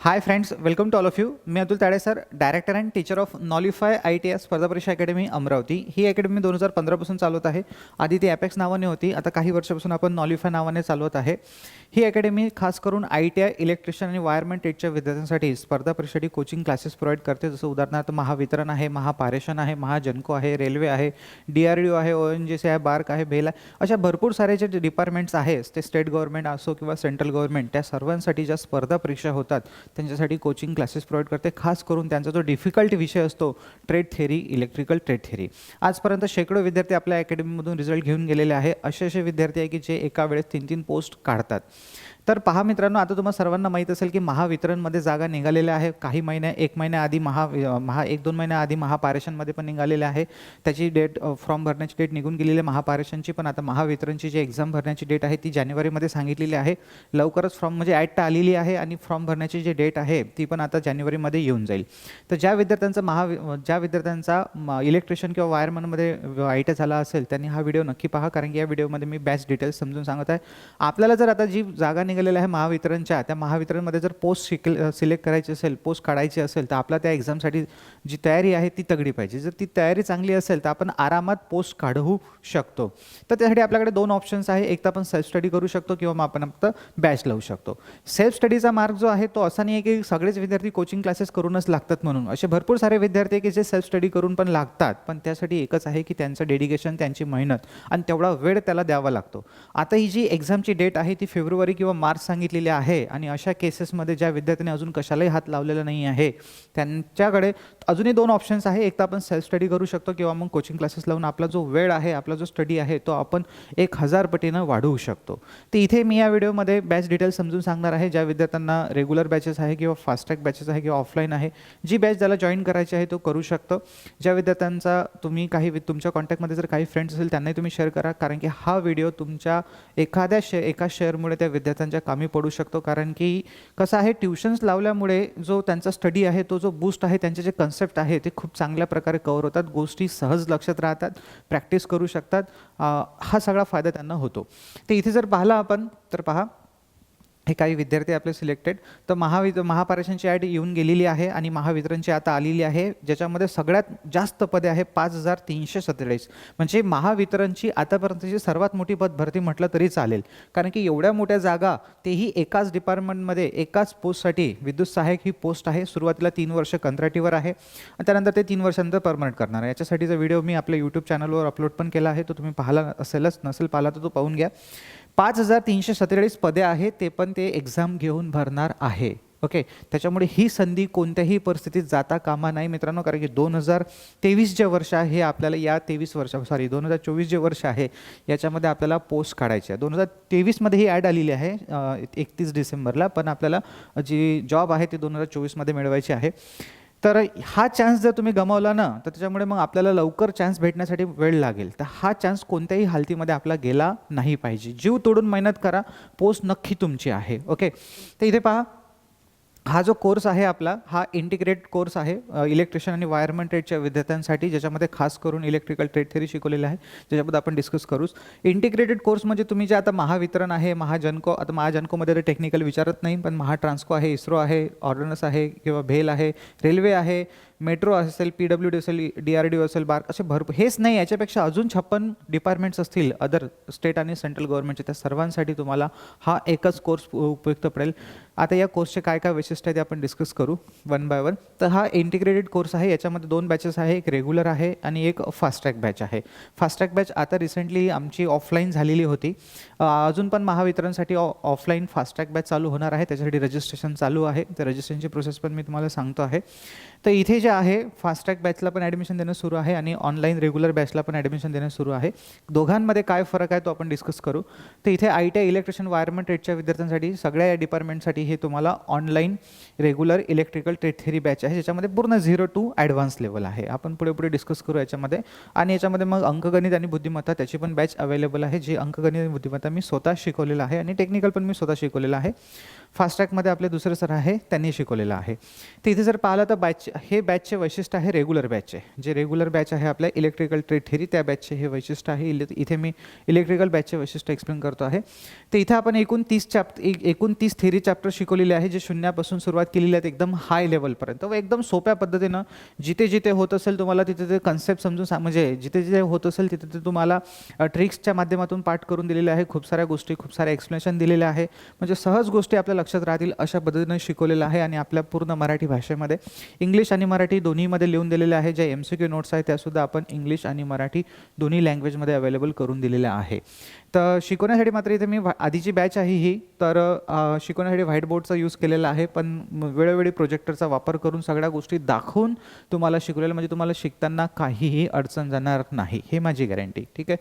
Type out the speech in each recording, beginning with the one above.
Hi friends welcome to all of you me Atul Tade sir director and teacher of Knowlify I T S स्पर्धा परीक्षा academy Amravati. ही academy दोन हजार पंधरापासून चालवत आहे. आधी ती ॲपेक्स नावाने होती आता काही वर्षापासून आपण नॉलिफाय नावाने चालवत आहे. ही अकॅडमी खास करून आय टी आय इलेक्ट्रिशियन आणि वायरमॅन टेटच्या विद्यार्थ्यांसाठी स्पर्धा परीक्षेसाठी कोचिंग क्लासेस प्रोव्हाइड करते. जसं उदाहरणार्थ महावितरण आहे महापारेषण आहे महाजनको आहे रेल्वे आहे डी आर डी ओ आहे ओ एन जी सी आहे बार्क आहे भेल आहे. अशा भरपूर सारे जे डिपार्टमेंट्स आहेत ते स्टेट गव्हर्नमेंट असो किंवा सेंट्रल गव्हर्नमेंट त्या सर्वांसाठी ज्या स्पर्धा परीक्षा होतात त्यांच्यासाठी कोचिंग क्लासेस प्रोव्हाइड करते. खास करून त्यांचा जो डिफिकल्ट विषय असतो trade theory electrical trade theory आजपर्यंत शेकडो विद्यार्थी आपल्या अकॅडमीमधून रिझल्ट घेऊन गेलेले आहे. असे असे विद्यार्थी आहे की जे एका वेळेस तीन तीन पोस्ट काढतात. तर पहा मित्रांनो आता तुम्हाला सर्वांना माहीत असेल की महावितरणमध्ये जागा निघालेल्या आहे. काही महिन्या एक महिन्याआधी महा महा एक दोन महिन्याआधी महापारेषणमध्ये पण निघालेले आहे. त्याची डेट फॉर्म भरण्याची डेट निघून गेलेली आहे. महापारेषणची पण आता महावितरणची जी एक्झाम भरण्याची डेट आहे ती जानेवारीमध्ये सांगितलेली आहे. लवकरच फॉर्म म्हणजे ॲट आलेली आहे आणि फॉर्म भरण्याची जी डेट आहे ती पण आता जानेवारीमध्ये येऊन जाईल. तर ज्या विद्यार्थ्यांचा महा ज्या विद्यार्थ्यांचा इलेक्ट्रिशियन किंवा वायरमनमध्ये आय टी झाला असेल त्यांनी हा व्हिडिओ नक्की पहा. कारण की या व्हिडिओमध्ये मी बेस्ट डिटेल्स समजून सांगत आहे. आपल्याला जर आता जी जागा निघालेल्या आहे महावितरणच्या. त्या महावितरणमध्ये जर पोस्ट शिकल सिलेक्ट करायची असेल पोस्ट काढायची असेल तर आपल्या त्या एक्झामसाठी जी तयारी आहे ती तगडी पाहिजे. जर ती तयारी चांगली असेल तर आपण आरामात पोस्ट काढू शकतो. तर त्यासाठी आपल्याकडे दोन ऑप्शन्स आहे. एक तर आपण सेल्फ स्टडी करू शकतो किंवा मग आपण फक्त बॅच लावू शकतो. सेल्फ स्टडीचा मार्ग जो आहे तो असा नाही आहे की सगळेच विद्यार्थी कोचिंग क्लासेस करूनच लागतात म्हणून. असे भरपूर सारे विद्यार्थी आहे की जे सेल्फ स्टडी करून पण लागतात. पण त्यासाठी एकच आहे की त्यांचं डेडिकेशन त्यांची मेहनत. आणि तेवढा वेळ त्याला द्यावा लागतो. आता ही जी एक्झामची डेट आहे ती फेब्रुवारी किंवा मार्क्स सांगितलेले आहे आणि अशा केसेसमध्ये ज्या विद्यार्थ्यांनी अजून कशालाही हात लावलेला नाही आहे त्यांच्याकडे अजूनही दोन ऑप्शन्स आहे. एक तर आपण सेल्फ स्टडी करू शकतो किंवा मग कोचिंग क्लासेस लावून आपला जो वेळ आहे आपला जो स्टडी आहे तो आपण एक हजार पटीनं वाढवू शकतो. तर इथे मी या व्हिडिओमध्ये बॅच डिटेल्स समजून सांगणार आहे. ज्या विद्यार्थ्यांना रेग्युलर बॅचेस आहे किंवा फास्टॅग बॅचेस आहे किंवा ऑफलाईन आहे जी बॅच ज्याला जॉईन करायची आहे तो करू शकतो. ज्या विद्यार्थ्यांचा तुम्ही काही वि- तुमच्या कॉन्टॅक्टमध्ये जर काही फ्रेंड्स असेल त्यांनाही तुम्ही शेअर करा. कारण की हा व्हिडिओ तुमच्या एखाद्या शे एका शेअरमुळे त्या विद्यार्थ्यांच्या कामी पडू शकतो. कारण की कसं आहे ट्युशन्स लावल्यामुळे जो त्यांचा स्टडी आहे तो जो बूस्ट आहे त्यांचे जे कन्सेप्ट आहे ते खूप चांगल्या प्रकारे कवर होतात. गोष्टी सहज लक्षात राहतात प्रॅक्टिस करू शकतात. हा सगळा फायदा त्यांना होतो. ते इथे जर पाहिला आपण तर पहा. हे काही विद्यार्थी आपले सिलेक्टेड. तर महावित महापारेषणची ॲड येऊन गेलेली आहे आणि महावितरणची आता आलेली आहे ज्याच्यामध्ये सगळ्यात जास्त पदे आहे पाच हजार तीनशे सत्तेचाळीस. म्हणजे महावितरणची आतापर्यंतची सर्वात मोठी पद भरती म्हटलं तरी चालेल. कारण की एवढ्या मोठ्या जागा तेही एकाच डिपार्टमेंटमध्ये एकाच पोस्टसाठी विद्युत सहाय्यक ही पोस्ट आहे. सुरुवातीला तीन वर्ष कंत्राटीवर आहे. आणि त्यानंतर ते तीन वर्षानंतर परमनंट करणार आहे. याच्यासाठीचा व्हिडिओ मी आपल्या यूट्यूब चॅनलवर अपलोड पण केला आहे. तो तुम्ही पाहिला असेलच नसेल पाहिला तर तो पाहून घ्या. पाच हजार तीनशे सत्तेचाळीस पदे आहेत ते पण ते एक्झाम घेऊन भरणार आहे. ओके त्याच्यामुळे ही संधी कोणत्याही परिस्थितीत जाता कामा नाही. मित्रांनो कारण की दोन हजार तेवीस जे वर्ष आहे हे आपल्याला या तेवीस वर्ष सॉरी दोन हजार चोवीस जे वर्ष आहे याच्यामध्ये आपल्याला पोस्ट काढायची आहे दोन हजार तेवीसमध्ये ही ॲड आलेली आहे एकतीस डिसेंबरला पण आपल्याला जी जॉब आहे ती दोन हजार चोवीसमध्ये मिळवायची आहे. तर हा चान्स जर तुम्ही गमावला ना तर त्याच्यामुळे मग आपल्याला लवकर चान्स भेटण्यासाठी वेळ लागेल. तर हा चान्स कोणत्याही हालतीमध्ये आपला गेला नाही पाहिजे. जीव तोडून मेहनत करा पोस्ट नक्की तुमची आहे. ओके तर इथे पहा हा जो कोर्स आहे आपला हा इंटिग्रेट कोर्स आहे इलेक्ट्रिशियन आणि वायरमन ट्रेडच्या विद्यार्थ्यांसाठी ज्याच्यामध्ये खास करून इलेक्ट्रिकल ट्रेड थेरी शिकवलेलं आहे ज्याच्याबद्दल आपण डिस्कस करूच. इंटिग्रेटेड कोर्स म्हणजे तुम्ही जे आता महावितरण आहे महाजनको आता महाजनकोमध्ये तर टेक्निकल विचारत नाही पण महाट्रान्सको आहे इस्रो आहे ऑर्डनस आहे किंवा भेल आहे रेल्वे आहे मेट्रो असेल पी डब्ल्यू डी असेल डी आर डी असेल बार्क असे भरपूर हेच नाही याच्यापेक्षा अजून छप्पन डिपार्टमेंट्स असतील अदर स्टेट आणि सेंट्रल गव्हर्नमेंटचे त्या सर्वांसाठी तुम्हाला हा एकच कोर्स उपयुक्त पडेल. आता या कोर्सचे काय काय वैशिष्ट्य आहे ते आपण डिस्कस करू वन बाय वन तर हा इंटिग्रेटेड कोर्स आहे याच्यामध्ये दोन बॅचेस आहे एक रेग्युलर आहे आणि एक फास्ट ट्रॅक बॅच आहे. फास्ट ट्रॅक बॅच आता रिसेंटली आमची ऑफलाईन झालेली होती. अजून पण महावितरणसाठी ऑफलाईन फास्ट ट्रॅक बॅच चालू होणार आहे त्याच्यासाठी रजिस्ट्रेशन चालू आहे. तर रजिस्ट्रेशनची प्रोसेस पण मी तुम्हाला सांगतो आहे. तर इथे जे आहे फास्ट बॅचला पण ॲडमिशन देणं सुरू आहे आणि ऑनलाईन रेग्युलर बॅचला पण ॲडमिशन देणं सुरू आहे. दोघांमध्ये काय फरक आहे तो आपण डिस्कस करू. तर इथे I T I electrician wireman ट्रेडच्या विद्यार्थ्यांसाठी सगळ्या या डिपार्टमेंटसाठी हे तुम्हाला online regular electrical trade theory batch आहे ज्याच्यामध्ये पूर्ण झिरो टू ॲडव्हान्स लेवल आहे. आपण पुढे पुढे डिस्कस करू याच्यामध्ये. आणि याच्यामध्ये मग अंकगणित आणि बुद्धिमत्ता त्याची पण बॅच अवेलेबल आहे जी अंकगणित आणि बुद्धिमत्ता मी स्वतः शिकवलेलं आहे आणि टेक्निकल पण मी स्वतः शिकवलेलं आहे. फास्ट ट्रॅकमध्ये आपले दुसरे सर आहे त्यांनी शिकवलेलं आहे. तर इथे जर पाहिलं तर बॅच हे बॅचचे वैशिष्ट्य आहे रेग्युलर बॅचचे जे रेग्युलर बॅच आहे आपल्या इलेक्ट्रिकल ट्रेड थेरी त्या बॅचचे हे वैशिष्ट्य आहे. इले इथे मी इलेक्ट्रिकल बॅचचे वैशिष्ट्य एक्सप्लेन करतो आहे. तर इथे आपण एकूण तीस चॅप्ट एकूण तीस थेरी चॅप्टर शिकवलेले आहे जे शून्यापासून सुरुवात केलेली आहेत एकदम हाय लेवलपर्यंत व एकदम सोप्या पद्धतीनं जिथे जिथे होत असेल तुम्हाला तिथे ते कन्सेप्ट समजून सा म्हणजे जिथे जिथे होत असेल तिथे ते तुम्हाला ट्रिक्सच्या माध्यमातून पाठ करून दिलेले आहे. खूप साऱ्या गोष्टी खूप साऱ्या एक्सप्लेनेशन दिलेले आहे. म्हणजे सहज गोष्टी आपल्याला लक्षात राहतील अशा पद्धतीने शिकवलेलं आहे आणि आपल्या पूर्ण मराठी भाषेमध्ये. इंग्लिश आणि मराठी दोन्हीमध्ये लिहून दिलेले आहे. ज्या एम सी क्यू नोट्स आहेत त्यासुद्धा आपण इंग्लिश आणि मराठी दोन्ही लँग्वेजमध्ये अवेलेबल करून दिलेल्या आहे. तर शिकवण्यासाठी मात्र इथे मी आधीची बॅच आहे ही. तर शिकवण्यासाठी व्हाईट बोर्डचा यूज केलेला आहे. पण वेळोवेळी प्रोजेक्टरचा वापर करून सगळ्या गोष्टी दाखवून तुम्हाला शिकवलेलं म्हणजे तुम्हाला शिकताना काहीही अडचण जाणार नाही. हे माझी गॅरंटी ठीक आहे?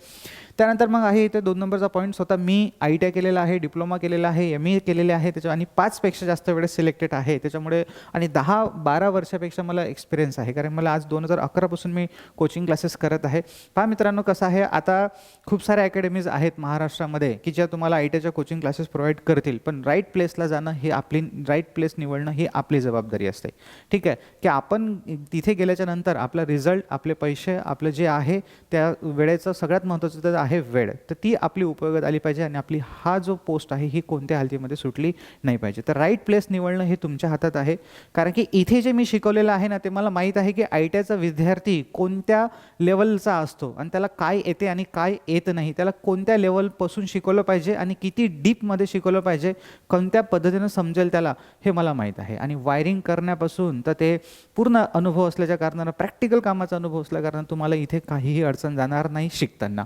त्यानंतर मग आहे इथे दोन नंबरचा पॉईंट स्वतः मी आय टी आय केलेला आहे डिप्लोमा केलेला आहे एम ए केलेले आहे. त्याच्या आणि पाचपेक्षा जास्त वेळेस सिलेक्टेड आहे. त्याच्यामुळे आणि दहा बारा वर्षापेक्षा मला एक्सपिरियन्स आहे. कारण मला आज दोन हजार अकरापासून मी कोचिंग क्लासेस करत आहे. पहा मित्रांनो कसं आहे. आता खूप साऱ्या अकॅडमीज आहेत महाराष्ट्रामध्ये की ज्या तुम्हाला आय टी आयच्या कोचिंग क्लासेस प्रोव्हाइड करतील. पण राईट प्लेसला जाणं हे आपली राईट प्लेस निवडणं ही आपली जबाबदारी असते. ठीक आहे? की आपण तिथे गेल्याच्यानंतर आपला रिझल्ट आपले पैसे आपलं जे आहे त्या वेळेचं सगळ्यात महत्त्वाचं तर आहे वेळ. तर ती आपली उपयोगात आली पाहिजे आणि आपली हा जो पोस्ट आहे ही कोणत्या हालतीमध्ये सुटली नाही पाहिजे. तर राईट प्लेस निवडणं हे तुमच्या हातात आहे. कारण की इथे जे मी शिकवलेलं आहे ना ते मला माहीत आहे की आय टी आयचा विद्यार्थी कोणत्या लेवलचा असतो आणि त्याला काय येते आणि काय येत नाही. त्याला कोणत्या लेवलपासून शिकवलं पाहिजे आणि किती डीपमध्ये शिकवलं पाहिजे कोणत्या पद्धतीनं समजेल त्याला हे मला माहीत आहे. आणि वायरिंग करण्यापासून तर ते पूर्ण अनुभव असल्याच्या कारणानं प्रॅक्टिकल कामाचा अनुभव असल्या कारणानं तुम्हाला इथे काहीही अडचण जाणार नाही शिकताना.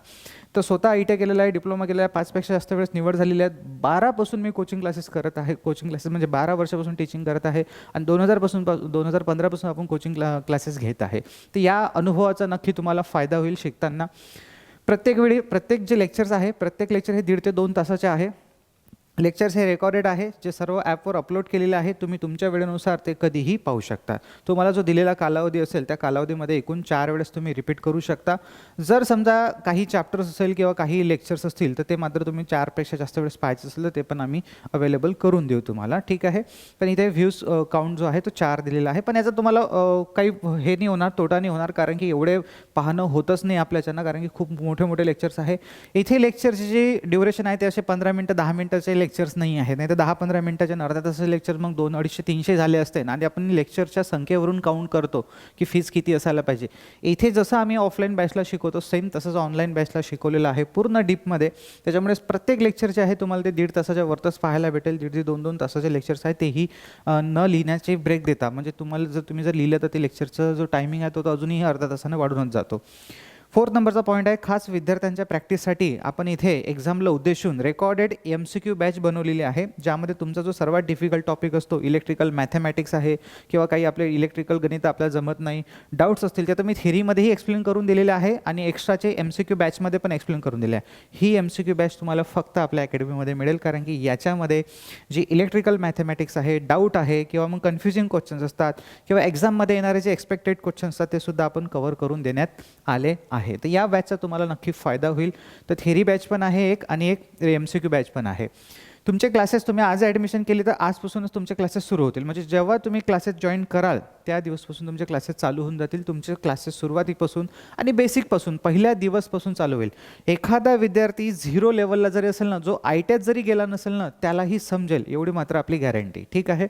तर स्वतः आय टी आय केलेला आहे डिप्लोमा केलेला आहे पाचपेक्षा जास्त वेळेस निवड झालेली आहे. बारापासून मी कोचिंग क्लासेस करत आहे. कोचिंग क्लासेस म्हणजे बारा वर्षापासून टीचिंग करत आहे आणि दोन हजारपासून दोन हजार पंधरापासून आपण कोचिंग क्ला क्लासेस घेत आहे. तर या अनुभवाचा नक्की तुम्हाला फायदा होईल शिकताना. प्रत्येक वेळी प्रत्येक जे लेक्चर्स आहे प्रत्येक लेक्चर हे दीड ते दोन तासाचे आहे. लेक्चर्स हे रेकॉर्डेड आहे जे सर्व ॲपवर अपलोड केलेले आहे तुम्ही तुमच्या वेळेनुसार ते कधीही पाहू शकता. तुम्हाला जो दिलेला कालावधी असेल त्या कालावधीमध्ये एकूण चार वेळेस तुम्ही रिपीट करू शकता. जर समजा काही चॅप्टर्स असेल किंवा काही लेक्चर्स असतील तर ते मात्र तुम्ही चारपेक्षा जास्त वेळेस पाहायचं असेल तर ते पण आम्ही अवेलेबल करून देऊ तुम्हाला. ठीक आहे? पण इथे व्ह्यूज काउंट जो आहे तो चार दिलेला आहे. पण याचा तुम्हाला काही हे नाही होणार तोटा नाही होणार कारण की एवढे पाहणं होतच नाही आपल्याच्यानं कारण की खूप मोठे मोठे लेक्चर्स आहे. इथे लेक्चरचे जे ड्युरेशन आहे ते असे पंधरा मिनटं दहा मिनटाचे लेक्चर्स नाही आहेत. नाही तर दहा पंधरा मिनटाच्या आणि अर्ध्या तासाचे लेक्चर मग दोन अडीचशे तीनशे झाले असते. आणि आपण लेक्चरच्या संख्येवरून काउंट करतो की फीज किती असायला पाहिजे. इथे जसं आम्ही ऑफलाईन बॅचला शिकवतो सेम तसंच ऑनलाईन बॅचला शिकवलेलं आहे. पूर्ण डीपमध्ये त्याच्यामुळे प्रत्येक लेक्चर जे आहे तुम्हाला ते दीड तासाच्या वरतच पाहायला भेटेल. दीड ते दोन दोन तासाचे लेक्चर्स आहेत तेही न लिहिण्याचे ब्रेक देता म्हणजे तुम्हाला जर तुम्ही जर लिहिलं तर ते लेक्चरचं जो टायमिंग आहे तो तो अजूनही अर्धा तासाने वाढूनच जातो. फोर्थ नंबरचा पॉईंट आहे खास विद्यार्थ्यांच्या प्रॅक्टिससाठी आपण इथे एक्झामला उद्देशून recorded M C Q batch बनवलेली आहे ज्यामध्ये तुमचा जो सर्वात डिफिकल्ट टॉपिक असतो इलेक्ट्रिकल मॅथमॅटिक्स आहे किंवा काही आपले इलेक्ट्रिकल गणित आपल्याला जमत नाही डाऊट्स असतील ते तर मी थेरीमध्येही एक्सप्लेन करून दिलेले आहे आणि एक्स्ट्राचे एम सी क्यू बॅचमध्ये पण एक्सप्लेन करून दिले आहे. ही एम सी क्यू बॅच तुम्हाला फक्त आपल्या अकॅडमीमध्ये मिळेल कारण की याच्यामध्ये जी इलेक्ट्रिकल मॅथमॅटिक्स आहे डाऊट आहे किंवा मग कन्फ्युजिंग क्वेश्चन्स असतात किंवा एक्झाममध्ये येणारे जे एक्सपेक्टेड क्वेश्चन्स असतात ते सुद्धा आपण कव्हर करून देण्यात आले आहे. आहे. तर या बॅचचा तुम्हाला नक्की फायदा होईल. तर थेरी बॅच पण आहे एक आणि एक एम सी क्यू बॅच पण आहे. तुमचे क्लासेस तुम्ही आज ॲडमिशन केली तर आजपासूनच तुमचे क्लासेस सुरू होतील. म्हणजे जेव्हा तुम्ही क्लासेस जॉईन कराल त्या दिवसपासून तुमचे क्लासेस चालू होऊन जातील. तुमचे क्लासेस सुरुवातीपासून आणि बेसिकपासून पहिल्या दिवसपासून चालू होईल. एखादा विद्यार्थी झिरो लेवलला जरी असेल ना जो आय टी जरी गेला नसेल ना त्यालाही समजेल. एवढी मात्र आपली गॅरंटी ठीक आहे?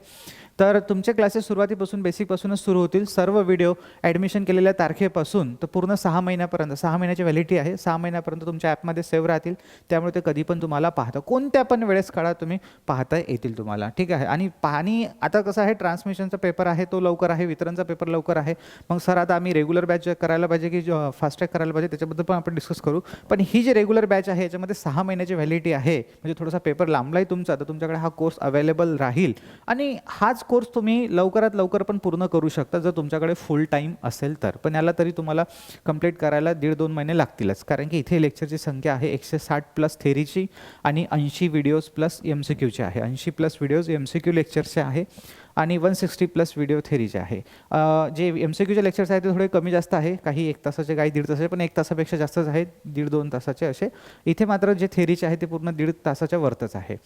तर तुमचे क्लासेस सुरुवातीपासून बेसिकपासूनच सुरू होतील. सर्व व्हिडिओ ॲडमिशन केलेल्या तारखेपासून तर पूर्ण सहा महिन्यापर्यंत सहा महिन्याची व्हॅलिटी आहे. सहा महिन्यापर्यंत तुमच्या ॲपमध्ये सेव्ह राहतील. त्यामुळे ते कधी पण तुम्हाला पाहता कोणत्या पण वेळेस काळात तुम्ही पाहता येतील तुम्हाला. ठीक आहे? आणि पाहणी आता कसं आहे ट्रान्समिशनचा पेपर आहे तो लवकर आहे वितरणचा पेपर लवकर आहे. मग सर आता आम्ही रेग्युलर बॅच करायला पाहिजे की फास्टॅग करायला पाहिजे त्याच्याबद्दल पण आपण डिस्कस करू. पण ही जी रेग्युलर बॅच आहे याच्यामध्ये सहा महिन्याची व्हॅलिटी आहे. म्हणजे थोडासा पेपर लांबलाही तुमचा तर तुमच्याकडे हा कोर्स अवेलेबल राहील. आणि हाच कोर्स तुम्ही लवकरात लवकर पण पूर्ण करू शकता जर तुमच्याकडे फुल टाईम असेल तर. पण याला तरी तुम्हाला कंप्लीट करायला दीड दोन महिने लागतीलच. कारण की इथे लेक्चरची संख्या आहे एकशे साठ प्लस थेरीची आणि ऐंशी व्हिडिओज प्लस एम सी क्यूचे आहे. ऐंशी plus videos M C Q लेक्चरचे आहे आणि वन सिक्स्टी प्लस व्हिडिओ थेरीचे आहे. जे एम सी क्यूचे लेक्चर्स आहेत ते थोडे कमी जास्त आहे. काही एक तासाचे काही दीड तासाचे पण एक तासापेक्षा जास्तच आहेत. दीड दोन तासाचे असे. इथे मात्र जे थेरीचे आहे ते पूर्ण दीड तासाच्या वरतच आहे.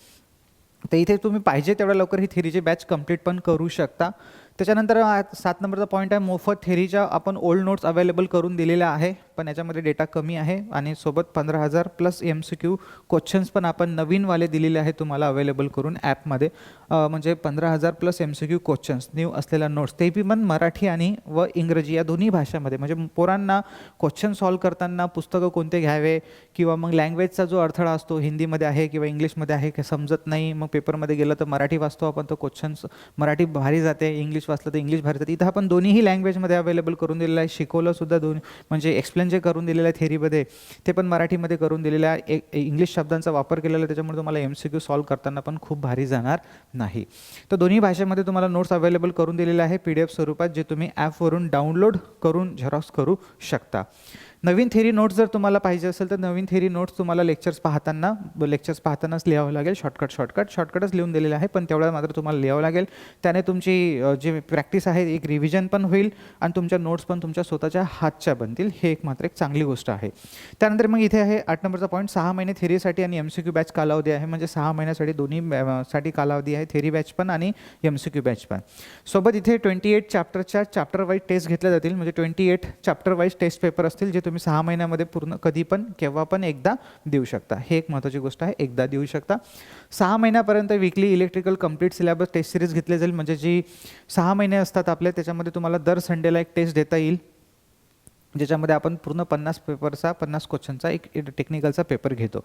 तर इथे तुम्ही पाहिजे तेवढ्या लवकर ही थेरीची बॅच कंप्लीट पण करू शकता. त्याच्यानंतर सात नंबरचा पॉईंट आहे मोफत थेरीच्या आपण ओल्ड नोट्स अवेलेबल करून दिलेल्या आहे पण याच्यामध्ये डेटा कमी आहे आणि सोबत पंधरा हजार plus M C Q questions पण आपण नवीनवाले दिलेले आहे तुम्हाला अवेलेबल करून ॲपमध्ये म्हणजे पंधरा हजार plus M C Q questions new असलेल्या नोट्स ते बी पण मराठी आणि व इंग्रजी या दोन्ही भाषामध्ये. म्हणजे पोरांना क्वेश्चन सॉल्व करताना पुस्तकं कोणते घ्यावे किंवा मग लँग्वेजचा जो अडथळा असतो हिंदीमध्ये आहे किंवा इंग्लिशमध्ये आहे की समजत नाही मग पेपरमध्ये गेलं तर मराठी वाचतो आपण तो क्वेश्चन्स मराठी भारी जाते इंग्लिश वाचलं तर इंग्लिश भारतात. इथं आपण दोन्हीही लँग्वेजमध्ये अवेलेबल करून दिलेलं आहे. शिकवलंसुद्धा दोन दोन्ही म्हणजे एक्सप्लेन जे करून दिलेलं आहे थेरीमध्ये ते पण मराठीमध्ये करून दिलेलं आहे. एक इंग्लिश शब्दांचा वापर केलेला आहे त्याच्यामुळे तुम्हाला एम सी क्यू सॉल्व करताना पण खूप भारी जाणार नाही. तर दोन्ही भाषेमध्ये तुम्हाला नोट्स अवेलेबल करून दिलेले आहे. पी डी एफ स्वरूपात जे तुम्ही ॲपवरून डाउनलोड करून झेरॉक्स करू शकता. नवीन थेरी नोट्स जर तुम्हाला पाहिजे असेल तर नवीन थेरी नोट्स तुम्हाला लेक्चर्स पाहताना लेक्चर्स पाहतानाच लिहावं लागेल. शॉर्टकट शॉर्टकट शॉर्टकटच लिहून दिलेलं आहे पण तेवढ्या मात्र तुम्हाला लिहावं लागेल. त्याने तुमची जी प्रॅक्टिस आहे एक रिव्हिजन पण होईल आणि तुमच्या नोट्स पण तुमच्या स्वतःच्या हातच्या बनतील. हे एक मात्र एक चांगली गोष्ट आहे. त्यानंतर मग इथे आहे आठ नंबरचा पॉईंट सहा महिने थेरीसाठी आणि एम सी क्यू बॅच कालावधी आहे. म्हणजे सहा महिन्यासाठी दोन्ही साठी कालावधी आहे थेरी बॅच पण आणि एम सी क्यू बॅच पण. सोबत इथे ट्वेंटी एट चॅप्टरच्या चॅप्टर वाईज टेस्ट घेतल्या जातील. म्हणजे twenty eight chapter wise test paper असतील जे तुम्ही सहा महिन्यामध्ये पूर्ण कधी पण केव्हा पण एकदा देऊ शकता. हे एक महत्त्वाची गोष्ट आहे एकदा देऊ शकता. सहा महिन्यापर्यंत weekly electrical complete syllabus test series घेतली जाईल. म्हणजे जी सहा महिने असतात आपल्या त्याच्यामध्ये तुम्हाला दर संडेला एक टेस्ट देता येईल. ज्याच्यामध्ये आपण पूर्ण पन्नास पेपरचा पन्नास क्वेश्चनचा एक टेक्निकलचा पेपर घेतो.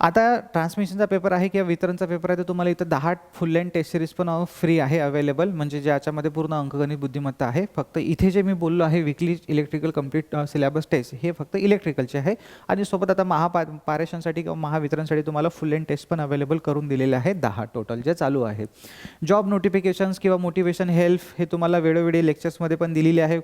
आता ट्रान्समिशनचा पेपर आहे किंवा वितरणचा पेपर आहे तर तुम्हाला इथं दहा फुल लेंथ टेस्ट सिरीज पण फ्री आहे अवेलेबल म्हणजे ज्याच्यामध्ये पूर्ण अंकगणित बुद्धिमत्ता आहे फक्त इथे जे मी बोललो आहे weekly electrical complete syllabus test हे फक्त इलेक्ट्रिकलचे आहे. आणि सोबत आता महापा पारेशनसाठी किंवा महावितरणसाठी तुम्हाला फुल लेंथ टेस्ट पण अवेलेबल करून दिलेले आहे दहा टोटल जे चालू आहे. जॉब नोटिफिकेशन्स किंवा मोटिवेशन हेल्प हे तुम्हाला वेळोवेळी लेक्चर्समध्ये पण दिलेले आहे.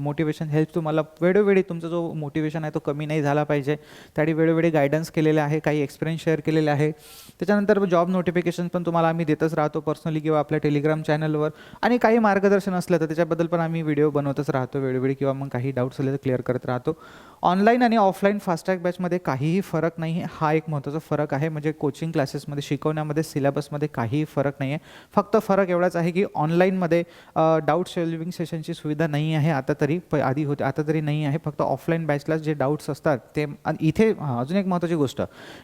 मोटिवेशन हेल्प तुम्हाला वेळोवेळी तुमचा जो मोटिवेशन आहे तो कमी नाही झाला पाहिजे. त्यासाठी वेळोवेळी गायडन्स केलेले आहे. काही एक्सपिरियन्स शेअर केलेले आहे. त्याच्यानंतर जॉब नोटिफिकेशन पण तुम्हाला आम्ही देतच राहतो पर्सनली किंवा आपल्या टेलिग्राम चॅनलवर आणि काही मार्गदर्शन असलं तर त्याच्याबद्दल पण आम्ही व्हिडिओ बनवतच राहतो वेळोवेळी किंवा मग काही डाऊट्स आले तर क्लिअर करत राहतो. ऑनलाईन आणि ऑफलाईन फास्टॅग बॅचमध्ये काहीही फरक नाही हा एक महत्त्वाचा फरक आहे. म्हणजे कोचिंग क्लासेसमध्ये शिकवण्यामध्ये सिलेबसमध्ये काहीही फरक नाही आहे फक्त फरक एवढाच आहे की ऑनलाईनमध्ये डाऊट सॉल्विंग सेशनची सुविधा नाही आहे. आता तरी प आधी होते आता तरी नाही आहे. फक्त ऑफलाईन बॅचला जे डाऊट्स असतात ते इथे अजून एक महत्त्वाची गोष्ट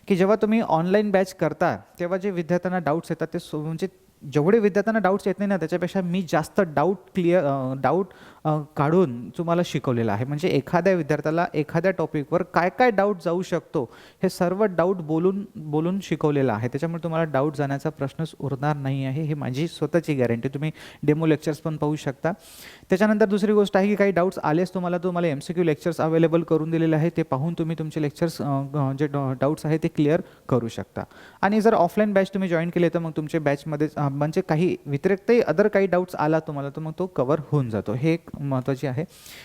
की की जेव्हा तुम्ही ऑनलाईन बॅच करता तेव्हा जे विद्यार्थ्यांना डाऊट्स येतात ते सो- म्हणजे जेवढे विद्यार्थ्यांना डाऊट्स येत नाही ना त्याच्यापेक्षा मी जास्त डाऊट क्लिअर डाऊट काढून तुम्हाला शिकवलेलं आहे. म्हणजे एखाद्या विद्यार्थ्याला एखाद्या टॉपिकवर काय काय डाऊट जाऊ शकतो हे सर्व डाऊट बोलून बोलून शिकवलेलं आहे. त्याच्यामुळे तुम्हाला डाऊट जाण्याचा प्रश्नच उरणार नाही आहे हे माझी स्वतःची गॅरंटी तुम्ही डेमो लेक्चर्स पण पाहू शकता. त्याच्यानंतर दुसरी गोष्ट आहे की काही डाऊट्स आलेच तुम्हाला तुम्हाला M C Q lectures available करून दिलेले आहे ते पाहून तुम्ही तुमचे लेक्चर्स जे डाऊट्स आहे ते क्लिअर करू शकता. आणि जर ऑफलाईन बॅच तुम्ही जॉईन केले तर मग तुमचे बॅचमध्ये म्हणजे काही व्यतिरिक्तही अदर काही डाऊट्स आला तुम्हाला तर मग तो कवर होऊन जातो. हे एक महत्त्वाची आहे.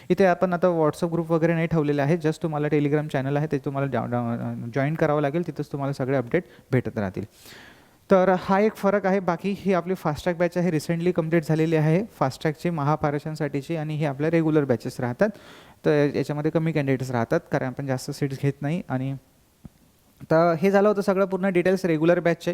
इथे आपण आता व्हॉट्सअप ग्रुप वगैरे नाही ठेवलेले आहे जस्ट तुम्हाला टेलिग्राम चॅनल आहे. ते तुम्हाला जॉईन करावं लागेल. तिथंच तुम्हाला सगळे अपडेट भेटत राहतील. तर हा एक फरक आहे. बाकी ही आपली फास्टॅग बॅच आहे. रिसेंटली कंप्लीट झालेली आहे. फास्टॅगची महापारेषणसाठीची आणि ही आपल्या रेग्युलर बॅचेस राहतात. तर याच्यामध्ये कमी कॅन्डिडेट्स राहतात. कारण आपण जास्त सीट्स घेत नाही आणि तर हे झालं होतं सगळं पूर्ण डिटेल्स रेग्युलर बॅचचे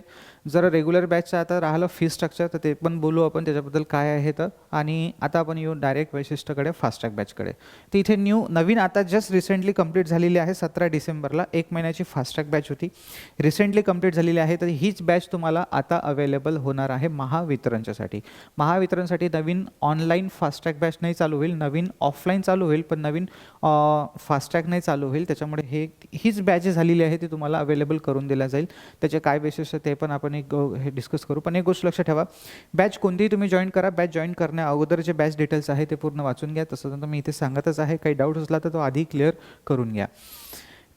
जर रेग्युलर बॅचचं आता राहिलं फी स्ट्रक्चर तर ते पण बोलू आपण त्याच्याबद्दल काय आहे तर. आणि आता आपण येऊ डायरेक्ट वैशिष्ट्यकडे फास्टॅग बॅचकडे तर इथे न्यू नवीन आता जस्ट रिसेंटली कंप्लीट झालेली आहे सतरा डिसेंबरला. एक महिन्याची फास्टॅग बॅच होती. रिसेंटली कंप्लीट झालेली आहे तर हीच बॅच तुम्हाला आता अवेलेबल होणार आहे महावितरणच्यासाठी. महावितरणसाठी नवीन ऑनलाईन फास्टॅग बॅच नाही चालू होईल नवीन ऑफलाईन चालू होईल पण नवीन फास्टॅग नाही चालू होईल. त्याच्यामुळे हे हीच बॅच झालेली आहे ती तुम्हाला अवेलेबल करून दिला जाईल. त्याचे काय बेसिस ते पण आपण एक हे डिस्कस करू. पण एक गोष्ट लक्षात ठेवा. बॅच कोणतीही तुम्ही जॉईन करा. बॅच जॉईन करण्या अगोदर जे बॅच डिटेल्स आहे ते पूर्ण वाचून घ्या. तसं तर मी इथे सांगतच आहे. काही डाऊट असला तर तो आधी क्लिअर करून घ्या.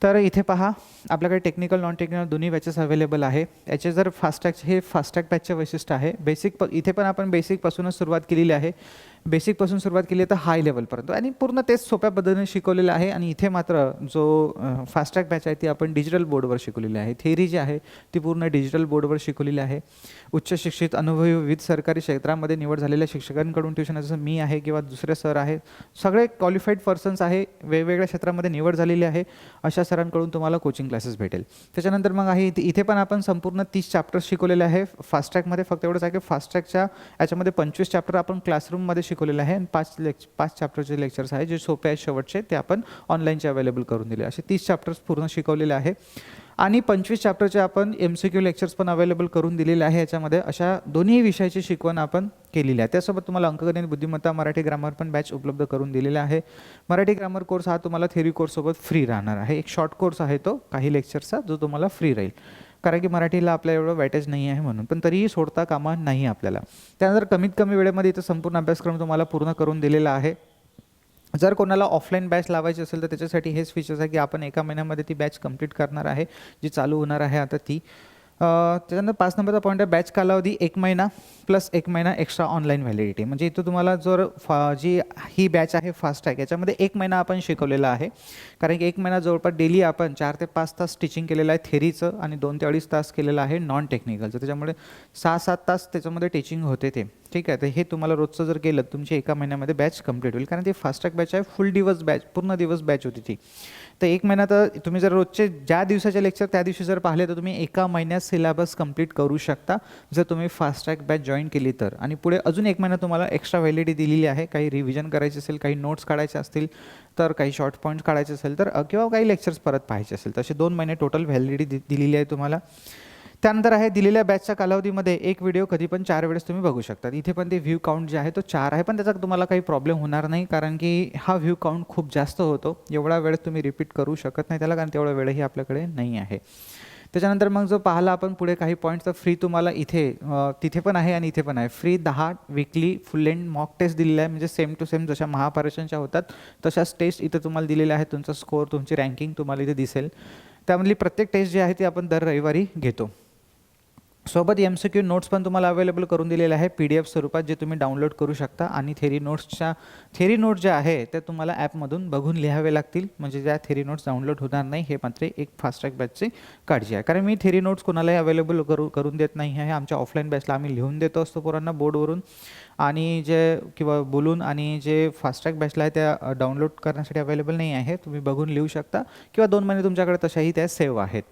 तर इथे पहा. आपल्याकडे टेक्निकल नॉन टेक्निकल दोन्ही बॅचेस अवेलेबल आहे. याचे जर फास्टॅग हे फास्टॅग बॅचचे वैशिष्ट्य आहे. बेसिक प इथे पण आपण बेसिकपासूनच सुरुवात केलेली आहे. बेसिकपासून सुरुवात केली आहे तर हाय लेवलपर्यंत आणि पूर्ण तेच सोप्या पद्धतीने शिकवलेलं आहे. आणि इथे मात्र जो फास्ट ट्रॅक बॅच आहे ती आपण डिजिटल बोर्डवर शिकवलेली आहे. थेरी जी आहे ती पूर्ण डिजिटल बोर्डवर शिकवलेली आहे. उच्च शिक्षित अनुभवी विविध सरकारी क्षेत्रामध्ये निवड झालेल्या शिक्षकांकडून ट्युशन जसं मी आहे किंवा दुसरे सर आहे. सगळे क्वालिफाईड पर्सन्स आहे वेगवेगळ्या क्षेत्रामध्ये निवड झालेली आहे. अशा सरांकडून तुम्हाला कोचिंग क्लासेस भेटेल. त्याच्यानंतर मग आहे इथे इथे पण आपण संपूर्ण तीस चॅप्टर्स शिकवलेले आहे. फास्ट्रॅकमध्ये फक्त एवढंच आहे की फास्ट ट्रॅकच्या याच्यामध्ये पंचवीस चॅप्टर आपण क्लासरूममध्ये शिकवलेलं आहे आणि पाच लेक्च पाच चॅप्टरचे लेक्चर्स आहे जे सोपे आहेत शेवटचे ते आपण ऑनलाईनचे अवेलेबल करून दिले. असे तीस चॅप्टर्स पूर्ण शिकवलेले आहे. आणि पंचवीस चॅप्टरचे आपण एम सी क्यू लेक्चर्स पण अवेलेबल करून दिलेले आहे याच्यामध्ये. अशा दोन्ही विषयाची शिकवण आपण केलेली आहे. त्यासोबत तुम्हाला अंकगणित बुद्धिमत्ता मराठी ग्रामर पण बॅच उपलब्ध करून दिलेला आहे. मराठी ग्रामर कोर्स हा तुम्हाला थेरी कोर्ससोबत फ्री राहणार आहे. एक शॉर्ट कोर्स आहे तो. काही लेक्चरचा जो तुम्हाला फ्री राहील. कारण की मराठीला आपल्या एवढं वॅटेज नाही आहे म्हणून. पण तरीही सोडता कामा नाही आपल्याला. त्यानंतर कमीत कमी वेळेमध्ये इथं संपूर्ण अभ्यासक्रम तुम्हाला पूर्ण करून दिलेला आहे. जर कोणाला ऑफलाईन बॅच लावायची असेल तर त्याच्यासाठी हेच फीचर्स आहे की आपण एका महिन्यामध्ये ती बॅच कंप्लीट करणार आहे जी चालू होणार आहे आता ती. त्याच्यानंतर पाच नंबरचा पॉईंट आहे बॅच कालावधी एक महिना प्लस एक महिना एक्स्ट्रा ऑनलाईन व्हॅलिडिटी म्हणजे इथं तुम्हाला जर फा जी ही बॅच आहे फास्ट ट्रॅक याच्यामध्ये एक महिना आपण शिकवलेला आहे. कारण की एक महिना जवळपास डेली आपण चार ते पाच तास टीचिंग केलेलं आहे थेरीचं आणि दोन ते अडीच तास केलेलं आहे नॉन टेक्निकलचं त्याच्यामुळे सहा सात तास त्याच्यामध्ये टीचिंग होते ते. ठीक आहे तर हे तुम्हाला रोजचं जर केलं तुमची एका महिन्यामध्ये बॅच कंप्लीट होईल. कारण ती फास्ट बॅच आहे फुल दिवस बॅच पूर्ण दिवस बॅच होती ती. तर एक महिना तर तुम्ही जर रोजचे ज्या दिवसाचे लेक्चर त्या दिवशी जर पाहिले तर तुम्ही एका महिन्यात सिलेबस कंप्लीट करू शकता. जर तुम्ही फास्ट ट्रॅक बॅच जॉईन केली तर. आणि पुढे अजून एक महिना तुम्हाला एक्स्ट्रा व्हॅलिडिटी दिलेली आहे. काही रिव्हिजन करायचे असेल काही नोट्स काढायचे असतील तर काही शॉर्ट पॉईंट्स काढायचे असेल तर किंवा काही लेक्चर्स परत पाहायचे असेल तसे दोन महिने टोटल व्हॅलिडिटी दिलेली आहे तुम्हाला. त्यानंतर आहे दिलेल्या बॅचच्या कालावधीमध्ये एक व्हिडिओ कधी पण चार वेळेस तुम्ही बघू शकता इथे पण ते व्ह्यू काउंट जे आहे तो चार आहे पण त्याचा तुम्हाला काही प्रॉब्लेम होणार नाही कारण की हा व्ह्यू काउंट खूप जास्त होतो. एवढा वेळेस तुम्ही रिपीट करू शकत नाही त्याला कारण तेवढा वेळही आपल्याकडे नाही आहे. त्याच्यानंतर मग जो पाहिला आपण पुढे काही पॉईंट्स तर फ्री तुम्हाला इथे तिथे पण आहे आणि इथे पण आहे. फ्री दहा weekly full end mock test दिलेला आहे म्हणजे सेम टू सेम जशा महापारेशनच्या होतात तशाच टेस्ट इथं तुम्हाला दिलेल्या आहेत. तुमचा स्कोअर तुमची रँकिंग तुम्हाला इथे दिसेल. त्यामधली प्रत्येक टेस्ट जी आहे ती आपण दर रविवारी घेतो. सोबत एम सी क्यू नोट्स पण तुम्हाला अवेलेबल करून दिलेले आहे पी डी एफ स्वरूपात जे तुम्ही डाउनलोड करू शकता. आणि थेरी नोट्सच्या थेरी नोट ज्या आहे त्या तुम्हाला ॲपमधून बघून लिहावे लागतील. म्हणजे त्या थेरी नोट्स डाउनलोड होणार नाही हे मात्र एक फास्ट्रॅक बॅचची काळजी आहे. कारण मी थेरी नोट्स कोणालाही अवेलेबल करू करून देत नाही आहे. आमच्या ऑफलाईन बॅचला आम्ही लिहून देतो असतो पोरांना बोर्डवरून आणि जे किंवा बोलून आणि जे फास्ट्रॅक बॅचला आहे त्या डाउनलोड करण्यासाठी अवेलेबल नाही आहे तुम्ही बघून लिहू शकता. किंवा दोन महिने तुमच्याकडे तशाही त्या सेव्ह आहेत.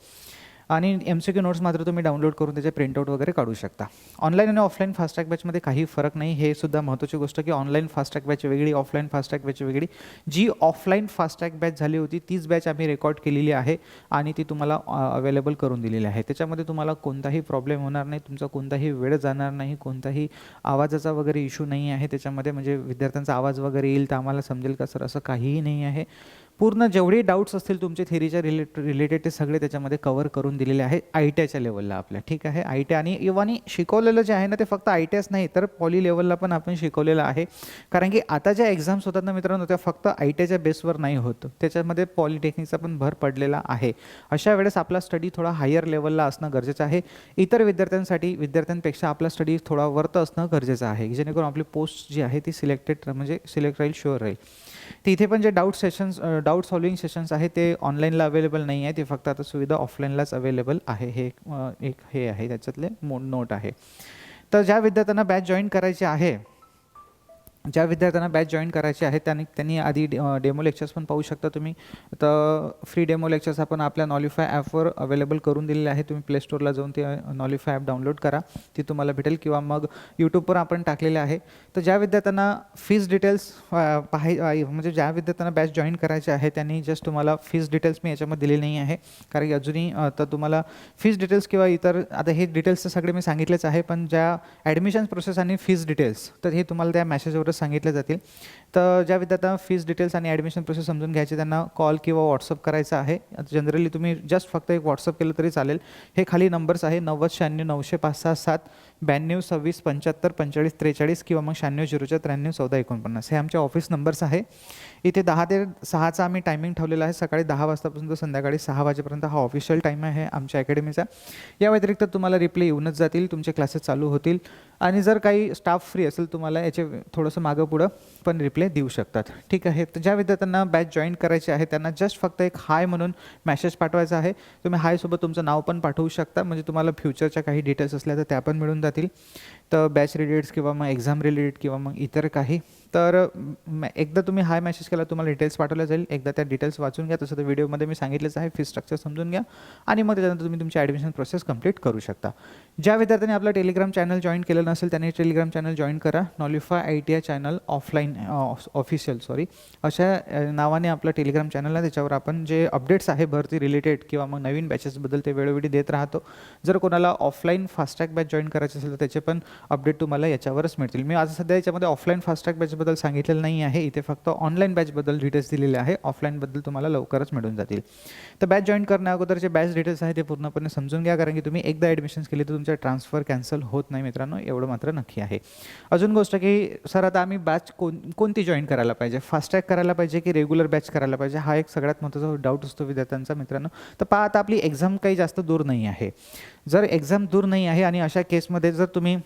आणि एम सी क्यू नोट्स मात्र तुम्ही डाउनलोड करून त्याचे प्रिंटआउट वगैरे काढू शकता. ऑनलाईन आणि ऑफलाईन फास्टॅग बॅचमध्ये काही फरक नाही. हे सुद्धा महत्त्वाची गोष्ट की ऑनलाईन फास्टॅग बॅच वेगळी ऑफलाईन फास्टॅग बॅच वेगळी. जी ऑफलाईन फास्टॅग बॅच झाली होती तीच बॅच आम्ही रेकॉर्ड केलेली आहे आणि ती तुम्हाला अवेलेबल करून दिलेली आहे. त्याच्यामध्ये तुम्हाला कोणताही प्रॉब्लेम होणार नाही तुमचा कोणताही वेळ जाणार नाही कोणताही आवाजाचा वगैरे इशू नाही आहे. त्याच्यामध्ये म्हणजे विद्यार्थ्यांचा आवाज वगैरे येईल तर आम्हाला समजेल का सर असं काहीही नाही आहे. पूर्ण जेवढे डाऊट्स असतील तुमचे थेरीच्या रिलेट रिलेटेड ते सगळे त्याच्यामध्ये कवर करून दिलेले आहे आय टी आयच्या लेवलला आपल्या. ठीक आहे? आय टी आणि इव्हन शिकवलेलं जे आहे ना ते फक्त आय टी एस नाही तर पॉली लेवलला पण आपण शिकवलेलं आहे. कारण की आता ज्या एक्झाम्स होतात ना मित्रांनो त्या फक्त आय टी आयच्या बेसवर नाही होत. त्याच्यामध्ये पॉलिटेक्निकचा पण भर पडलेला आहे. अशा वेळेस आपला स्टडी थोडा हायर लेवलला असणं गरजेचं आहे. इतर विद्यार्थ्यांसाठी विद्यार्थ्यांपेक्षा आपला स्टडी थोडा वर्त असणं गरजेचं आहे. जेणेकरून आपली पोस्ट जी आहे ती सिलेक्टेड म्हणजे सिलेक्ट राहील शुअर राहील. तर इथे पण जे doubt sessions doubt solving sessions आहे ते ऑनलाईनला अवेलेबल नाही आहे ते फक्त आता सुविधा ऑफलाईनलाच अवेलेबल आहे. हे एक, एक हे आहे. त्याच्यातले मो नोट आहे. तर ज्या विद्यार्थ्यांना बॅच जॉईन करायची आहे ज्या विद्यार्थ्यांना बॅच जॉईन करायची आहे त्यांनी त्यांनी आधी डेमो लेक्चर्स पण पाहू शकता तुम्ही. तर फ्री डेमो लेक्चर्स आपण आपल्या नॉलिफाय ॲपवर अवेलेबल करून दिलेले आहे तुम्ही प्ले स्टोअरला जाऊन ते नॉलिफाय ॲप डाउनलोड करा. ती तुम्हाला भेटेल. किंवा मग यूट्यूबवर आपण टाकलेले आहे. तर ज्या विद्यार्थ्यांना फीज डिटेल्स पाहाय म्हणजे ज्या विद्यार्थ्यांना बॅच जॉईन करायचे आहे त्यांनी जस्ट तुम्हाला फीज डिटेल्स मी याच्यामध्ये दिलेली नाही आहे. कारण की अजूनही तर तुम्हाला फीज डिटेल्स किंवा इतर आता हे डिटेल्स तर सगळे मी सांगितलेच आहे. पण ज्या ॲडमिशन्स प्रोसेस आणि फीज डिटेल्स तर हे तुम्हाला त्या मॅसेजवरच सांगितले जातील. तर ज्या विद्यार्थ्यांना फीज डिटेल्स आणि ॲडमिशन प्रोसेस समजून घ्यायची त्यांना कॉल किंवा व्हॉट्सअप करायचं आहे. जनरली तुम्ही जस्ट फक्त एक व्हॉट्सअप केलं तरी चालेल. हे खाली नंबर्स आहे नव्वद शहाण्णव नऊशे पाच सहा सात ब्याण्णव सव्वीस पंच्याहत्तर पंचेचाळीस त्रेचाळीस किंवा मग शहाण्णव झिरोच्या त्र्याण्णव चौदा एकोणपन्नास. हे आमचे ऑफिस नंबर्स आहे. इथे दहा ते सहाचा आम्ही टायमिंग ठेवलेला आहे. सकाळी दहा वाजतापासून तर संध्याकाळी सहा वाजेपर्यंत हा ऑफिशियल टाईम आहे आमच्या अकॅडमीचा या व्यतिरिक्त तुम्हाला रिप्ले येऊनच जातील तुमचे क्लासेस चालू होतील. आणि जर काही स्टाफ फ्री असेल तुम्हाला याचे थोडंसं मागं पुढं पण रिप्ले देऊ शकतात. ठीक आहे? तर ज्या विद्यार्थ्यांना बॅच जॉईन करायचे आहे त्यांना जस्ट फक्त एक हाय म्हणून मॅसेज पाठवायचा आहे. तुम्ही हायसोबत तुमचं नाव पण पाठवू शकता. म्हणजे तुम्हाला फ्युचरच्या काही डिटेल्स असल्या तर त्या पण मिळून जातील. तर बॅच रिलेटेड किंवा मग एक्झाम रिलेटेड किंवा मग इतर काही तर एकदा तुम्ही हाय मेसेज केला तुम्हाला डिटेल्स पाठवल्या जाईल. एकदा त्या डिटेल्स वाचून घ्या. तसं तर व्हिडिओमध्ये मी सांगितलंच आहे. फी स्ट्रक्चर समजून घ्या. आणि मग त्याच्यानंतर तुम्ही तुमची ॲडमिशन प्रोसेस कंप्लीट करू शकता. ज्या विद्यार्थ्यांनी आपला टेलिग्राम चॅनल जॉईन केलं नसेल त्यांनी टेलिग्राम चॅनल जॉईन करा. Knowlify I T I channel offline official sorry अशा नावाने आपलं टेलिग्राम चॅनल आहे. त्याच्यावर आपण जे अपडेट्स आहे भरती रिलेटेड किंवा मग नवीन बॅचेसबद्दल ते वेळोवेळी देत राहतो. जर कोणाला ऑफलाईन फास्टॅग बॅच जॉईन करायचे असेल तर त्याचे पण अपडेट तुम्हाला याच्यावरच मिळतील. मी आज सध्या याच्यामध्ये ऑफलाईन फास्टॅग बॅचबद्दल सांगितलेलं नाही आहे. इथे फक्त ऑनलाईन बॅचबद्दल डिटेल्स दिलेले आहे. ऑफलाईनबद्दल तुम्हाला लवकरच मिळून जातील. तर बॅच जॉईन करण्या अगोदर जे बॅच डिटेल्स आहे ते पूर्णपणे समजून घ्या. कारण की तुम्ही एकदा ॲडमिशन्स केली तर तुमचं ट्रान्सफर कॅन्सल होत नाही मित्रांनो. एवढं मात्र नक्की आहे. अजून गोष्ट की सर आता आम्ही बॅच कोण कोणती जॉईन करायला पाहिजे? फास्टॅग करायला पाहिजे की रेग्युलर बॅच करायला पाहिजे? हा एक सगळ्यात महत्त्वाचा डाऊट असतो विद्यार्थ्यांचा मित्रांनो. तर पहा आता आपली एक्झाम काही जास्त दूर नाही आहे. जर एक्झाम दूर नाही आहे आणि अशा केसमध्ये जर तुम्ही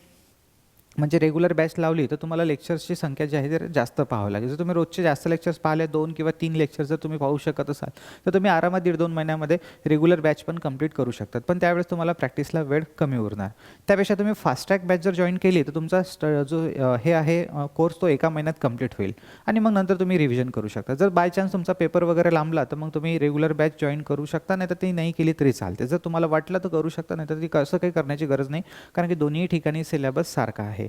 म्हणजे रेग्युलर बॅच लावली तर तुम्हाला लेक्चर्सची संख्या जी आहे ते जास्त पाहावं लागेल. जर तुम्ही रोजचे जास्त लेक्चर्स पाहिले दोन किंवा तीन लेक्चर्स जर तुम्ही पाहू शकत असाल तर तुम्ही आरामात दीड दोन महिन्यामध्ये रेग्युलर बॅच पण कंप्लीट करू शकतात. पण त्यावेळेस तुम्हाला प्रॅक्टिसला वेळ कमी उरणार. त्यापेक्षा तुम्ही फास्टॅग बॅच जर जॉईन केली तर तुमचा स्ट जो हे आहे कोर्स तो एका महिन्यात कंप्लीट होईल. आणि मग नंतर तुम्ही रिव्हिजन करू शकता. जर बाय चान्स तुमचा पेपर वगैरे लांबला तर मग तुम्ही रेग्युलर बॅच जॉईन करू शकता नाही तर ती नाही केली तरी चालते. जर तुम्हाला वाटलं तर करू शकता नाही तर ती कसं काही करण्याची गरज नाही कारण की दोन्ही ठिकाणी सिलेबस सारखा आहे.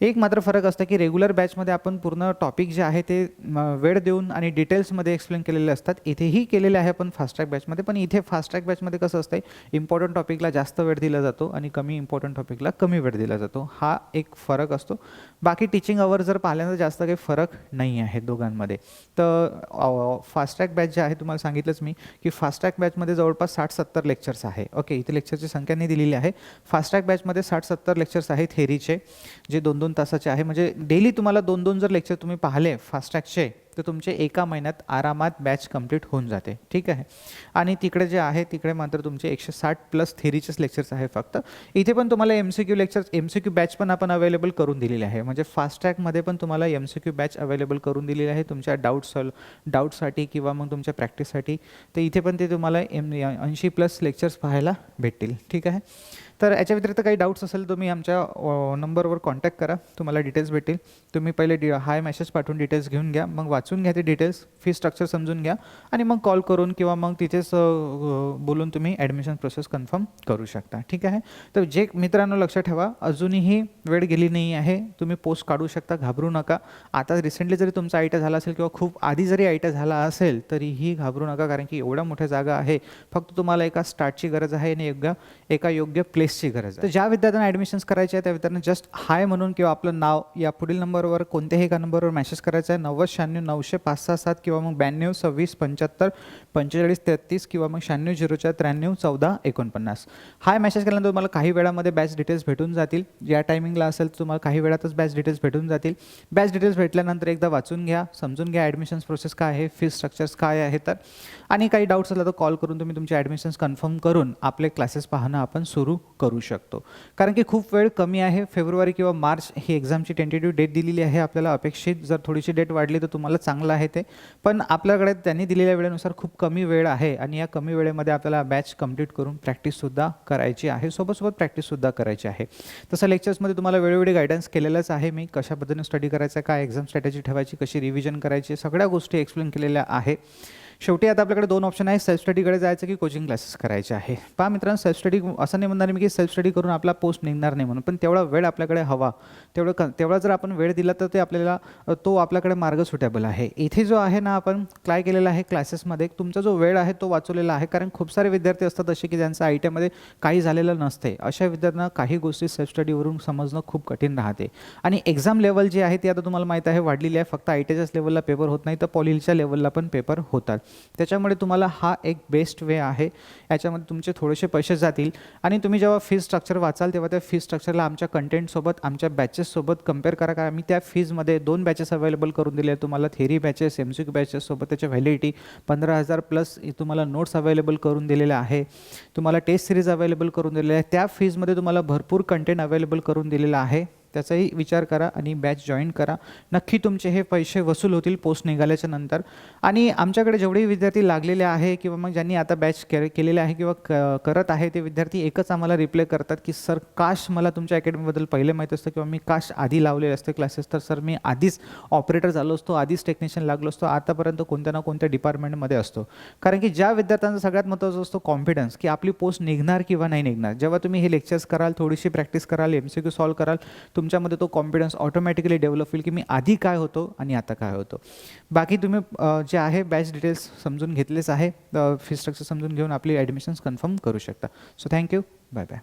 एक मात्र फरक असतं की रेग्युलर बॅचमध्ये आपण पूर्ण टॉपिक जे आहे ते वेळ देऊन आणि डिटेल्समध्ये एक्सप्लेन केलेले असतात. इथेही केलेले आहे आपण ट्रॅक बॅचमध्ये पण इथे फास्टॅग बॅचमध्ये कसं असतं इम्पॉर्टंट टॉपिकला जास्त वेळ दिला जातो आणि कमी इम्पॉर्टंट टॉपिकला कमी वेळ दिला जातो. हा एक फरक असतो. बाकी टीचिंग अवर जर पाहिल्यानंतर जास्त काही फरक नाही आहे दोघांमध्ये. तर फास्टॅग बॅच जे आहे तुम्हाला सांगितलंच मी की फास्ट ट्रॅक बॅचमध्ये जवळपास साठ सत्तर लेक्चर्स आहे. ओके इथे लेक्चरची संख्या नाही दिलेली आहे. फास्टॅग बॅचमध्ये साठ सत्तर लेक्चर्स आहे थेरीचे जे दोन दोन तासाचे आहे. म्हणजे डेली तुम्हाला दोन दोन जर लेक्चर तुम्ही पाहिले फास्टॅगचे तर तुमचे एका महिन्यात आरामात बॅच कंप्लीट होऊन जाते. ठीक आहे? आणि तिकडे जे आहे तिकडे मात्र तुमचे एकशे साठ प्लस थेरीचेच लेक्चर्स आहे फक्त. इथे पण तुम्हाला M C Q lectures M C Q batch पण आपण अवेलेबल करून दिलेली आहे. म्हणजे फास्ट ट्रॅकमध्ये पण तुम्हाला M C Q batch available करून दिलेली आहे. तुमच्या डाऊट सॉल्व डाऊटसाठी किंवा मग तुमच्या प्रॅक्टिससाठी तर इथे पण ते तुम्हाला एम ऐंशी प्लस लेक्चर्स पाहायला भेटतील. ठीक आहे? तर याच्या व्यतिरिक्त काही डाऊट्स असेल तुम्ही आमच्या नंबरवर कॉन्टॅक्ट करा. तुम्हाला डिटेल्स भेटतील. तुम्ही पहिले डि हाय मेसेज पाठवून डिटेल्स घेऊन घ्या. मग वाचून घ्या ते डिटेल्स फी स्ट्रक्चर समजून घ्या आणि मग कॉल करून किंवा मग तिथेच बोलून तुम्ही ॲडमिशन प्रोसेस कन्फर्म करू शकता. ठीक आहे? तर जे मित्रांनो लक्षात ठेवा अजूनही वेळ गेली नाही आहे. तुम्ही पोस्ट काढू शकता घाबरू नका. आता रिसेंटली जरी तुमचा आयटा झाला असेल किंवा खूप आधी जरी आयटा झाला असेल तरीही घाबरू नका कारण की एवढ्या मोठ्या जागा आहे. फक्त तुम्हाला एका स्टार्टची गरज आहे आणि योग्य एका योग्य प्लेसची गरज आहे. तर ज्या विद्यार्थ्यांना ॲडमिशन्स करायचे आहे त्या विद्यार्थ्यांना जस्ट हाय म्हणून किंवा आपलं नाव या पुढील नंबरवर कोणत्याही एका नंबरवर मेसेज करायचा आहे. नव्वद शहाण्णव नऊशे पाच सहा सात किंवा मग ब्याण्णव सव्वीस पंच्याहत्तर पंचेचाळीस तेहतीस किंवा मग शहाण्णव झिरो चार त्र्याण्णव चौदा एकोणपन्नास. हाय मेसेज केल्यानंतर तुम्हाला काही वेळामध्ये बॅच डिटेल्स भेटून जातील. या टायमिंगला असेल तुम्हाला काही वेळातच बॅच डिटेल्स भेटून जातील. बॅच डिटेल्स भेटल्यानंतर एकदा वाचून घ्या समजून घ्या ॲडमिशन्स प्रोसेस काय आहे फीस स्ट्रक्चर्स काय आहे तर. आणि काही डाऊट्स असला तर कॉल करून तुम्ही तुमचे ॲडमिशन्स कन्फर्म करून आपले क्लासेस पाहणं आपण सुरू करू शकतो. कारण की खूप वेळ कमी आहे. फेब्रुवारी किंवा मार्च ही एक्झामची टेंटेटिव्ह डेट दिलेली आहे. आपल्याला अपेक्षित जर थोडीशी डेट वाढली तर तुम्हाला चांगलं आहे ते. पण आपल्याकडे त्यांनी दिलेल्या वेळेनुसार खूप कमी वेळ आहे आणि या कमी वेळेमध्ये आपल्याला बॅच कंप्लीट करून प्रॅक्टिससुद्धा करायची आहे. सोबतसोबत प्रॅक्टिससुद्धा करायची आहे. तसं लेक्चर्समध्ये तुम्हाला वेळोवेळी गायडन्स केलेलंच आहे मी. कशा पद्धतीने स्टडी करायचं काय एक्झाम स्ट्रॅटेजी ठेवायची कशी रिव्हिजन करायची सगळ्या गोष्टी एक्सप्लेन केलेल्या आहे. शेवटी आता आपल्याकडे दोन ऑप्शन आहे सेल्फ स्टडीकडे जायचं की कोचिंग क्लासेस करायचे आहे. पहा मित्रांनो सेल्फ स्टडी असं नाही म्हणणार मी की सेल्फ स्टडी करून आपला पोस्ट निघणार नाही म्हणून पण तेवढा वेळ आपल्याकडे हवा. तेवढं क तेवढा जर आपण वेळ दिला तर ते आपल्याला तो आपल्याकडे मार्ग सुटेबल आहे. इथे जो आहे ना आपण काय केलेला आहे क्लासेसमध्ये तुमचा जो वेळ आहे तो वाचवलेला आहे. कारण खूप सारे विद्यार्थी असतात असे की ज्यांचं आय टीमध्ये काही झालेलं नसते. अशा विद्यार्थ्यांना काही गोष्टी सेल्फ स्टडीवरून समजणं खूप कठीण राहते. आणि एक्झाम लेवल जी आहे ती आता तुम्हाला माहीत आहे वाढलेली आहे. फक्त आय टीच्याच लेवलला पेपर होत नाही तर पॉलिलच्या लेवलला पण पेपर होतात. त्याच्यामुळे तुम्हाला हा एक बेस्ट वे आहे. याच्यामध्ये तुमचे थोडेसे पैसे जातील. आणि तुम्ही जेव्हा फी स्ट्रक्चर वाचाल तेव्हा त्या फी स्ट्रक्चरला आमच्या कंटेंटसोबत आमच्या बॅचेससोबत कंपेअर करा. कारण आम्ही त्या फीजमध्ये दोन बॅचेस अवेलेबल करून दिले तुम्हाला theory batches M C Q बॅचेससोबत त्याच्या व्हॅलिडिटी पंधरा हजार प्लस तुम्हाला नोट्स अवेलेबल करून दिलेल्या आहे. तुम्हाला टेस्ट सिरीज अवेलेबल करून दिलेल्या आहे. त्या फीजमध्ये तुम्हाला भरपूर कंटेंट अवेलेबल करून दिलेला आहे. त्याचाही विचार करा आणि बॅच जॉईन करा. नक्की तुमचे हे पैसे वसूल होतील पोस्ट निघाल्याच्या नंतर. आणि आमच्याकडे जेवढे विद्यार्थी लागलेले आहे किंवा मग ज्यांनी आता बॅच के केलेले आहे किंवा क करत आहे ते विद्यार्थी एकच आम्हाला रिप्लाय करतात की सर काश मला तुमच्या अकॅडमीबद्दल पहिले माहीत असतं किंवा मी काश आधी लावलेले असते क्लासेस तर सर मी आधीच ऑपरेटर झालो असतो आधीच टेक्निशियन लागलो असतो आतापर्यंत कोणत्या ना कोणत्या डिपार्टमेंटमध्ये असतो. कारण की ज्या विद्यार्थ्यांचा सगळ्यात महत्त्वाचा असतो कॉन्फिडन्स की आपली पोस्ट निघणार किंवा नाही निघणार. जेव्हा तुम्ही हे लेक्चर्स कराल थोडीशी प्रॅक्टिस कराल एम सी क्यू सॉल्व कराल तुमच्यामध्ये तो कॉन्फिडन्स ऑटोमॅटिकली डेव्हलप होईल की मी आधी काय होतो आणि आता काय होतो. बाकी तुम्ही जे आहे बॅच डिटेल्स समजून घेतलेच आहे. फी स्ट्रक्चर समजून घेऊन आपली ॲडमिशन्स कन्फर्म करू शकता. So thank you bye bye